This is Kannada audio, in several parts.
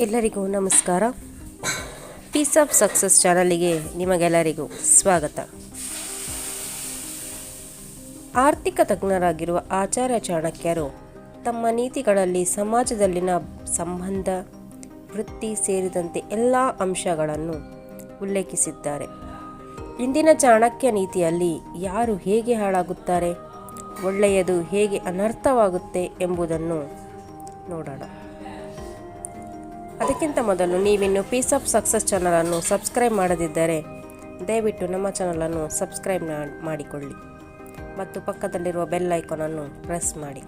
ಎಲ್ಲರಿಗೂ ನಮಸ್ಕಾರ. ಪೀಸ್ ಆಫ್ ಸಕ್ಸಸ್ ಚಾನಲಿಗೆ ನಿಮಗೆಲ್ಲರಿಗೂ ಸ್ವಾಗತ. ಆರ್ಥಿಕ ತಜ್ಞರಾಗಿರುವ ಆಚಾರ್ಯ ಚಾಣಕ್ಯರು ತಮ್ಮ ನೀತಿಗಳಲ್ಲಿ ಸಮಾಜದಲ್ಲಿನ ಸಂಬಂಧ, ವೃತ್ತಿ ಸೇರಿದಂತೆ ಎಲ್ಲ ಅಂಶಗಳನ್ನು ಉಲ್ಲೇಖಿಸಿದ್ದಾರೆ. ಇಂದಿನ ಚಾಣಕ್ಯ ನೀತಿಯಲ್ಲಿ ಯಾರು ಹೇಗೆ ಹಾಳಾಗುತ್ತಾರೆ, ಒಳ್ಳೆಯದು ಹೇಗೆ ಅನರ್ಥವಾಗುತ್ತೆ ಎಂಬುದನ್ನು ನೋಡೋಣ. ಅದಕ್ಕಿಂತ ಮೊದಲು ನೀವಿನ್ನು ಪೀಸ್ ಆಫ್ ಸಕ್ಸಸ್ ಚಾನಲನ್ನು ಸಬ್ಸ್ಕ್ರೈಬ್ ಮಾಡದಿದ್ದರೆ ದಯವಿಟ್ಟು ನಮ್ಮ ಚಾನಲನ್ನು ಸಬ್ಸ್ಕ್ರೈಬ್ ಮಾಡಿಕೊಳ್ಳಿ. ಮತ್ತು ಪಕ್ಕದಲ್ಲಿರುವ ಬೆಲ್ ಐಕಾನನ್ನು ಪ್ರೆಸ್ ಮಾಡಿ.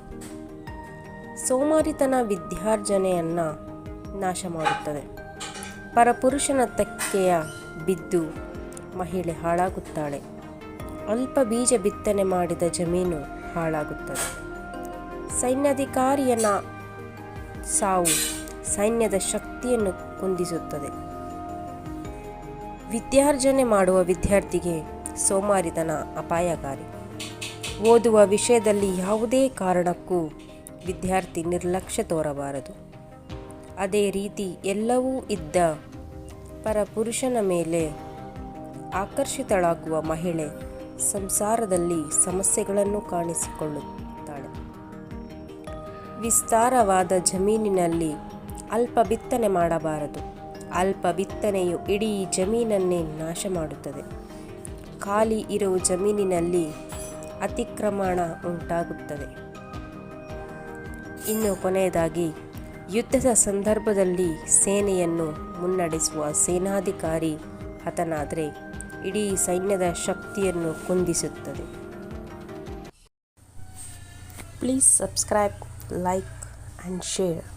ಸೋಮಾರಿತನ ವಿದ್ಯಾರ್ಜನೆಯನ್ನು ನಾಶ ಮಾಡುತ್ತದೆ. ಪರಪುರುಷನ ತಕ್ಕೆಯ ಬಿದ್ದು ಮಹಿಳೆ ಹಾಳಾಗುತ್ತಾಳೆ. ಅಲ್ಪ ಬೀಜ ಬಿತ್ತನೆ ಮಾಡಿದ ಜಮೀನು ಹಾಳಾಗುತ್ತದೆ. ಸೈನ್ಯಾಧಿಕಾರಿಯನ ಸಾವು ಸೈನ್ಯದ ಶಕ್ತಿಯನ್ನು ಕುಂದಿಸುತ್ತದೆ. ವಿದ್ಯಾರ್ಜನೆ ಮಾಡುವ ವಿದ್ಯಾರ್ಥಿಗೆ ಸೋಮಾರಿತನ ಅಪಾಯಕಾರಿ. ಓದುವ ವಿಷಯದಲ್ಲಿ ಯಾವುದೇ ಕಾರಣಕ್ಕೂ ವಿದ್ಯಾರ್ಥಿ ನಿರ್ಲಕ್ಷ್ಯ ತೋರಬಾರದು. ಅದೇ ರೀತಿ ಎಲ್ಲವೂ ಇದ್ದ ಪರಪುರುಷನ ಮೇಲೆ ಆಕರ್ಷಿತಳಾಗುವ ಮಹಿಳೆ ಸಂಸಾರದಲ್ಲಿ ಸಮಸ್ಯೆಗಳನ್ನು ಕಾಣಿಸಿಕೊಳ್ಳುತ್ತಾಳೆ. ವಿಸ್ತಾರವಾದ ಜಮೀನಿನಲ್ಲಿ ಅಲ್ಪ ಬಿತ್ತನೆ ಮಾಡಬಾರದು. ಅಲ್ಪ ಬಿತ್ತನೆಯು ಇಡೀ ಜಮೀನನ್ನೇ ನಾಶ ಮಾಡುತ್ತದೆ ಖಾಲಿ ಇರುವ ಜಮೀನಿನಲ್ಲಿ ಅತಿಕ್ರಮಣ ಉಂಟಾಗುತ್ತದೆ. ಇನ್ನು ಕೊನೆಯದಾಗಿ, ಯುದ್ಧದ ಸಂದರ್ಭದಲ್ಲಿ ಸೇನೆಯನ್ನು ಮುನ್ನಡೆಸುವ ಸೇನಾಧಿಕಾರಿ ಹತನಾದರೆ ಇಡೀ ಸೈನ್ಯದ ಶಕ್ತಿಯನ್ನು ಕುಂದಿಸುತ್ತದೆ. Please subscribe, like and share.